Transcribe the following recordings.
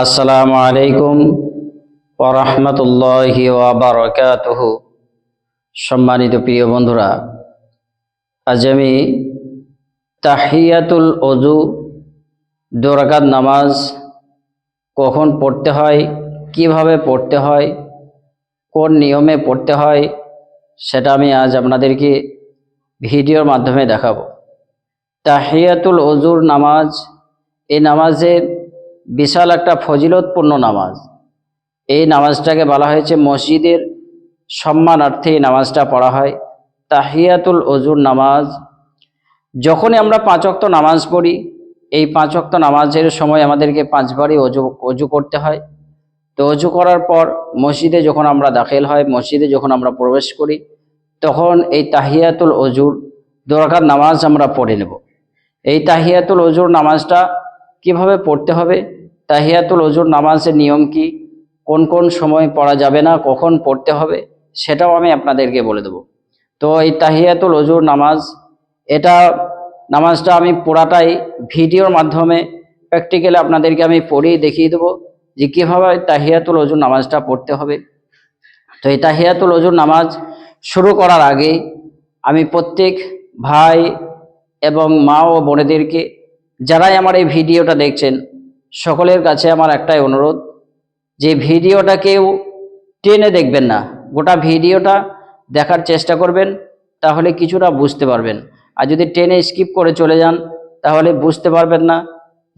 আসসালামু আলাইকুম ওরহমতুল্লাহি ওয়াবারকাতুহ সম্মানিত প্রিয় বন্ধুরা, আজ আমি তাহিয়াতুল অজু দোরাকাত নামাজ কখন পড়তে হয়, কীভাবে পড়তে হয়, কোন নিয়মে পড়তে হয়, সেটা আমি আজ আপনাদেরকে ভিডিওর মাধ্যমে দেখাবো। তাহিয়াতুল অজুর নামাজ, এই নামাজের বিশাল একটা ফজিলতপূর্ণ নামাজ। এই নামাজটাকে বলা হয়েছে মসজিদের সম্মানার্থে এই নামাজটা পড়া হয়। তাহিয়াতুল অজুর নামাজ। যখনই আমরা পাঁচ ওয়াক্ত নামাজ পড়ি, এই পাঁচ ওয়াক্ত নামাজের সময় আমাদেরকে পাঁচবারই অজু অজু করতে হয়। তো অজু করার পর মসজিদে যখন আমরা দাখিল হয়, মসজিদে যখন আমরা প্রবেশ করি, তখন এই তাহিয়াতুল অজুর দরকার নামাজ আমরা পড়ে নেব। এই তাহিয়াতুল অজুর নামাজটা কীভাবে পড়তে হবে? তাহিয়াতুল অজুর নামাজের নিয়ম কি? কোন কোন সময় পড়া যাবে না? কখন পড়তে হবে? সেটাও আমি আপনাদেরকে বলে দেব। তো এই তাহিয়াতুল অজুর নামাজ, এটা নামাজটা আমি পুরাটাই ভিডিওর মাধ্যমে প্র্যাকটিক্যালি আপনাদেরকে আমি পড়েই দেখিয়ে দেবো যে কীভাবে তাহিয়াতুল অজুর নামাজটা পড়তে হবে। তো এই তাহিয়াতুল অজুর নামাজ শুরু করার আগে আমি প্রত্যেক ভাই এবং মা ও বোনেদেরকে, যারাই আমার এই ভিডিওটা দেখছেন সকলের কাছে আমার একটাই অনুরোধ, যে ভিডিওটা কেউ টেনে দেখবেন না। গোটা ভিডিওটা দেখার চেষ্টা করবেন, তাহলে কিছুটা বুঝতে পারবেন। আর যদি টেনে স্কিপ করে চলে যান, তাহলে বুঝতে পারবেন না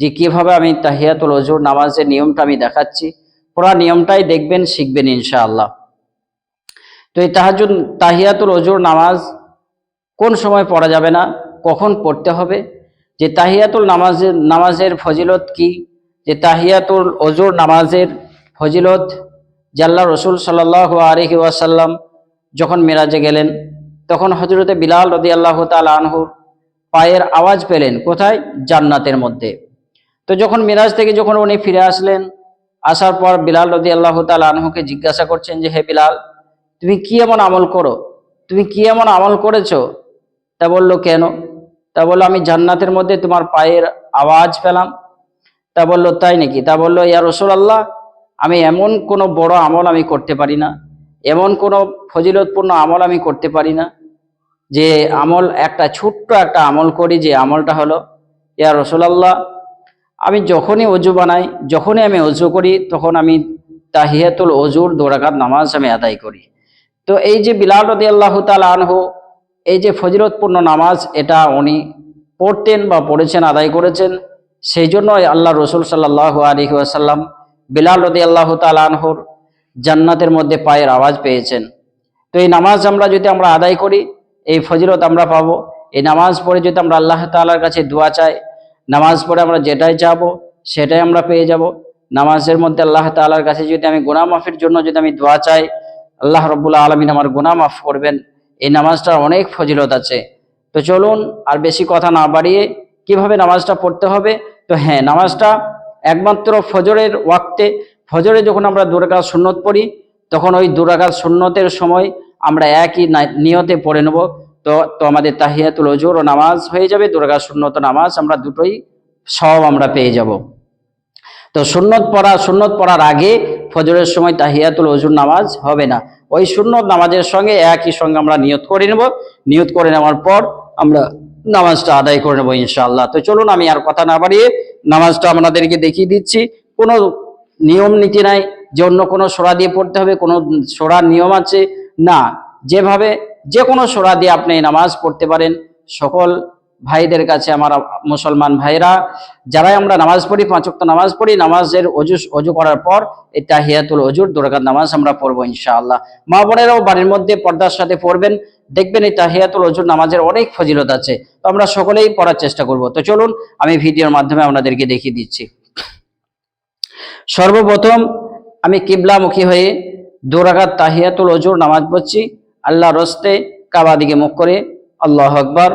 যে কীভাবে আমি তাহিয়াতুল অজুর নামাজের নিয়মটা আমি দেখাচ্ছি। পুরা নিয়মটাই দেখবেন, শিখবেন ইনশাআল্লাহ। তো এই তাহাজুদ, তাহিয়াতুল অজুর নামাজ কোন সময় পড়া যাবে না, কখন পড়তে হবে, যে তাহিয়াতুল নামাজের নামাজের ফজিলত কি যে তাহিয়াতুল অজুর নামাজের ফজিলত জাল্লা রসুল সাল্লাহ আলহি ওয়াসাল্লাম যখন মেরাজে গেলেন, তখন হজরতে বিলাল রদি আল্লাহ তাল আনহুর পায়ের আওয়াজ পেলেন, কোথায়? জান্নাতের মধ্যে। তো যখন মিরাজ থেকে যখন উনি ফিরে আসলেন, আসার পর বিলাল রদি আল্লাহ তাল আনহুকে জিজ্ঞাসা করছেন যে, হে বিলাল, তুমি কি এমন আমল করো? তুমি কি এমন আমল করেছ? তা বলল, কেন? তা বলল, আমি জান্নাতের মধ্যে তোমার পায়ের আওয়াজ পেলাম তা বলল, তাই নাকি? তা বলল, ইয়া রসুল আল্লাহ আমি এমন কোনো বড় আমল আমি করতে পারি না। এমন কোনো ফজিলতপূর্ণ আমল আমি করতে পারি না যে আমল একটা ছোট্ট একটা আমল করি যে আমলটা হলো, ইয়া রসুলাল্লাহ, আমি যখনই অজু বানাই, যখনই আমি অজু করি, তখন আমি তাহিয়াতুল অজুর দোরাকাত নামাজ আমি আদায় করি। তো এই যে বিলাল রদি আল্লাহ আনহু, এই যে ফজিলতপূর্ণ নামাজ, এটা উনি পড়তেন বা পড়েছেন, আদায় করেছেন। সেই জন্যই আল্লাহ রসুল সাল্লাহ আলী আসাল্লাম বিলাল রদি আল্লাহ তাল আনহুর জান্নাতের মধ্যে পায়ের আওয়াজ পেয়েছেন। তো এই নামাজ আমরা যদি আমরা আদায় করি, এই ফজিলত আমরা পাবো। এই নামাজ পড়ে যদি আমরা আল্লাহ তালার কাছে দোয়া চাই, নামাজ পড়ে আমরা যেটাই চাবো, সেটাই আমরা পেয়ে যাব। নামাজের মধ্যে আল্লাহ তালার কাছে যদি আমি গুনাহ মাফির জন্য যদি আমি দোয়া চাই, আল্লাহ রব্বুল্লা আলমিন আমার গুনাহ মাফ করবেন। এই নামাজটার অনেক ফজিলত আছে। তো চলুন আর বেশি কথা না বাড়িয়ে কীভাবে নামাজটা পড়তে হবে তো হ্যাঁ নামাজটা একমাত্র ফজরের ওয়াক্তে, ফজরে যখন আমরা দুরাকাত সুন্নত পড়ি, তখন ওই দুরাকাত সুন্নতের সময় আমরা একই নিয়তে পড়ে নেব। তো তো আমাদের তাহিয়াতুল অজুর ও নামাজ হয়ে যাবে, দুরাকাত সুন্নত নামাজ আমরা দুটোই সব আমরা পেয়ে যাব। তো সুন্নত পড়া, সুন্নত পড়ার আগে ফজরের সময় তাহিয়াতুল অজুর নামাজ হবে না। ওই সুন্নত নামাজের সঙ্গে একই সঙ্গে আমরা নিয়ত করে নেব। নিয়ত করে নেওয়ার পর আমরা নামাজটা আদায় করে নেব ইনশাআল্লাহ। তো চলুন, আমি আর কথা না বাড়িয়ে নামাজটা আপনাদেরকে দেখিয়ে দিচ্ছি। কোনো নিয়ম নীতি নাই, যে অন্য কোনো সোরা দিয়ে পড়তে হবে, কোনো সোরার নিয়ম আছে? না, যেভাবে যে কোনো সোরা দিয়ে আপনি নামাজ পড়তে পারেন। সকল ভাইদের কাছে আমার মুসলমান ভাইরা, যারাই আমরা নামাজ পড়ি, পাঁচ ওয়াক্ত নামাজ পড়ি, নামাজের অজু অজু করার পর এই তাহিয়াতুল অজুর দোরকাত নামাজ আমরা পড়ব ইনশাআল্লাহ। মা বোনেরাও বাড়ির মধ্যে পর্দার সাথে পড়বেন, দেখবেন এই তাহিয়াতুল অজুর নামাজের অনেক ফজিলত আছে, তো আমরা সকলেই পড়ার চেষ্টা করব। তো চলুন, আমি ভিডিওর মাধ্যমে আপনাদেরকে দেখিয়ে দিচ্ছি। সর্বপ্রথম আমি কিবলামুখী হয়ে দোরাকাত তাহিয়াতুল অজুর নামাজ পড়ছি আল্লাহ রস্তে কাবা দিকে মুখ করে, আল্লাহ আকবর।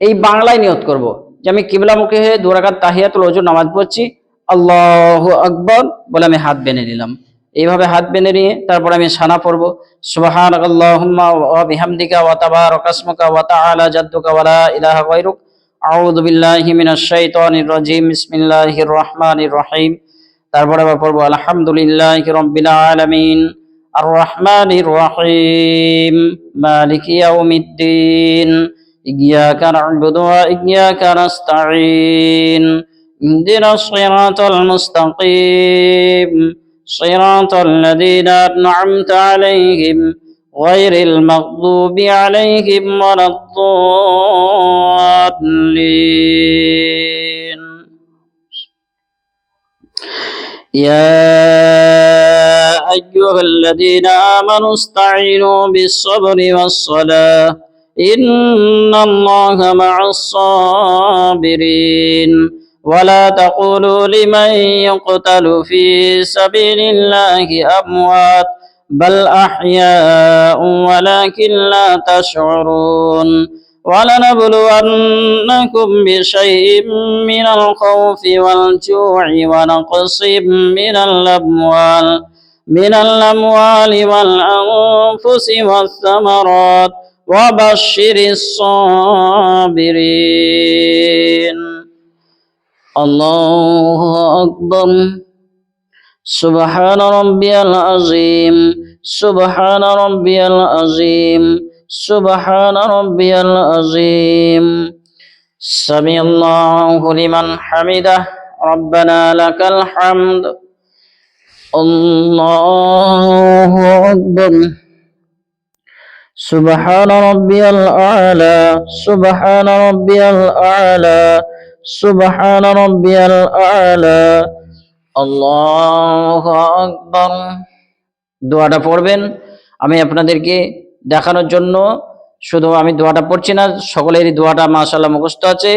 এই বাংলায় নিয়ত করব। যে আমি কিবলামুখী হয়ে দোরাকাত তাহিয়াতুল অজুর নামাজ পড়ছি, আল্লাহ আকবর বলে আমি হাত বেঁধে নিলাম। এইভাবে হাত বেঁধে নিয়ে তারপর আমি সানা পড়ব। সুবাহান আল্লাহুম্মা বিহামদিকা ওয়া তাবারাকা ইসমুকা ওয়া তাআলা জাদ্দুকা ওয়া লা ইলাহা গায়রুক। আউযু বিল্লাহি মিনাশ শাইতানির রাজিম। বিসমিল্লাহির রহমানির রহিম। তারপরে আবার পড়ব, আলহামদুলিল্লাহ রব্বিল আলামিন। আর রহমানির রহিম। মালিক ইয়াউমিদ্দিন। إياك نعبد وإياك نستعين. اهدنا الصراط المستقيم. صراط الذين أنعمت عليهم غير المغضوب عليهم ولا الضالين. يا أيها الذين آمنوا استعينوا بالصبر والصلاة. إن الله مع الصابرين ولا تقولوا لمن يقتل في سبيل الله أموات بل أحياء ولكن لا تشعرون ولنبلونكم بشيء من الخوف والجوع ونقص من الأموال من الأموال والأنفس والثمرات وبشر الصابرين الله أكبر سبحان ربي العظيم سبحان ربي العظيم سبحان ربي العظيم سمع الله لمن حمده ربنا لك الحمد الله أكبر سبحان ربي الأعلى سبحان ربي الأعلى سبحان ربي الأعلى আল্লাহ আকবর দোয়াটা পড়বেন আমি আপনাদেরকে দেখানোর জন্য শুধু আমি দোয়াটা পড়ছি না সকলেরই দোয়াটা মাশাল্লাহ মুখস্থ আছে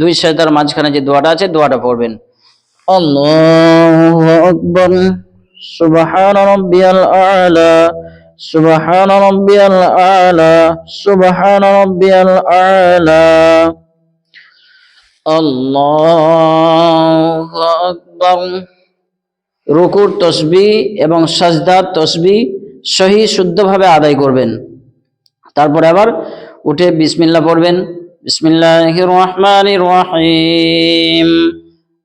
দুই সেজদার মাঝখানে যে দোয়াটা আছে দোয়াটা পড়বেন আল্লাহ আকবর সুবহান রাব্বিয়াল আলা সুবহান রাব্বিয়াল আলা, সুবহান রাব্বিয়াল আলা। আল্লাহ আকবর। রুকুর তসবি এবং সাজদার তসবি সহি শুদ্ধভাবে আদায় করবেন। তারপরে আবার উঠে বিসমিল্লাহ পড়বেন। বিসমিল্লাহ রহমান রহিম।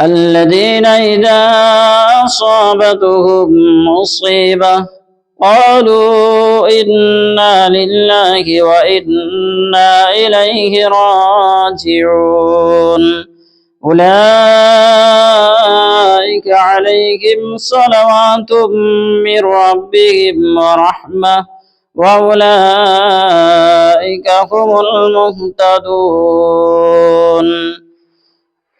الذين إذا أصابتهم مصيبة قالوا إنا لله وإنا إليه راجعون. أولئك عليهم صلوات من ربهم ورحمة وأولئك هم المهتدون.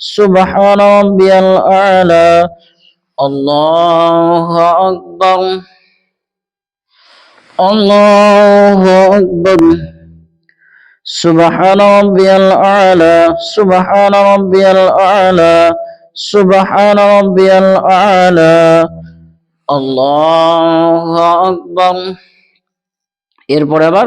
سبحان ربي الأعلى الله أكبر الله أكبر سبحان ربي الأعلى سبحان ربي الأعلى سبحان ربي الأعلى الله أكبر এরপরে আবার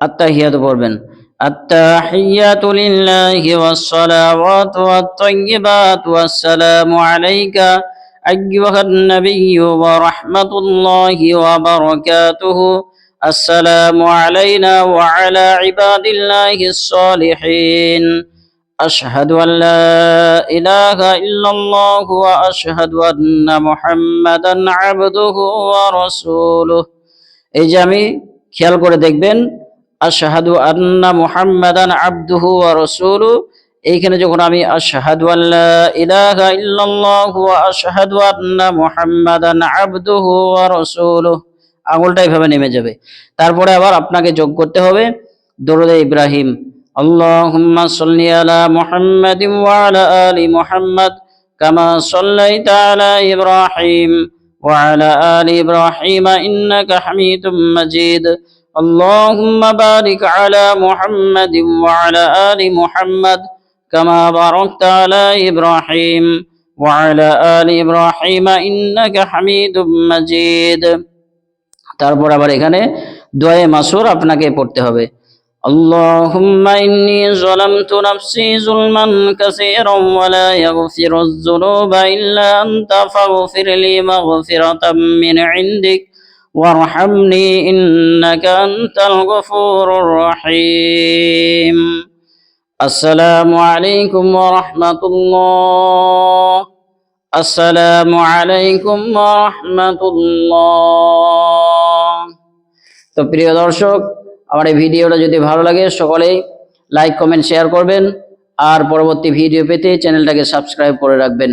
আত্তাহিয়াত পড়বেন التحيات لله والصلوات والطيبات والسلام عليك أيها النبي ورحمة الله وبركاته السلام علينا وعلى عباد الله الصالحين أشهد أن لا إله إلا الله وأشهد أن محمدا عبده ورسوله এই যে আমি খেয়াল করে দেখবেন আশাহাদু আন্না মুহাম্মাদান আব্দুহু ওয়া রাসূলু। এইখানে যখন আমি আশহাদু আল্লাহ ইলাহা ইল্লাল্লাহু ওয়া আশহাদু আন্না মুহাম্মাদান আব্দুহু ওয়া রাসূলু। আঙুলটা এভাবে নেমে যাবে। তারপরে আবার আপনাকে যোগ করতে হবে। দরুদ ইব্রাহিম, আল্লাহুম্মা সাল্লি আলা মুহাম্মাদিন ওয়া আলা আলি মুহাম্মাদ কামা সাল্লাইতা আলা ইব্রাহিম ওয়া আলা আলি ইব্রাহিম ইন্নাকা হামিদুম মাজিদ। اللهم بارك على محمد وعلى آل محمد كما باركت على إبراهيم وعلى آل إبراهيم إنك حميد مجيد তারপর আবার এখানে দোয়ে মাসুর আপনাকে পড়তে হবে اللهم إني ظلمت نفسي ظلما كثيرا ولا يغفر الذنوب إلا أنت فاغفر لي مغفرة من عندك وارحمني إنك أنت الغفور الرحيم السلام عليكم ورحمة الله السلام عليكم ورحمة الله তো প্রিয় দর্শক আমার এই ভিডিওটা যদি ভালো লাগে সকলেই লাইক কমেন্ট শেয়ার করবেন আর পরবর্তী ভিডিও পেতে চ্যানেলটাকে সাবস্ক্রাইব করে রাখবেন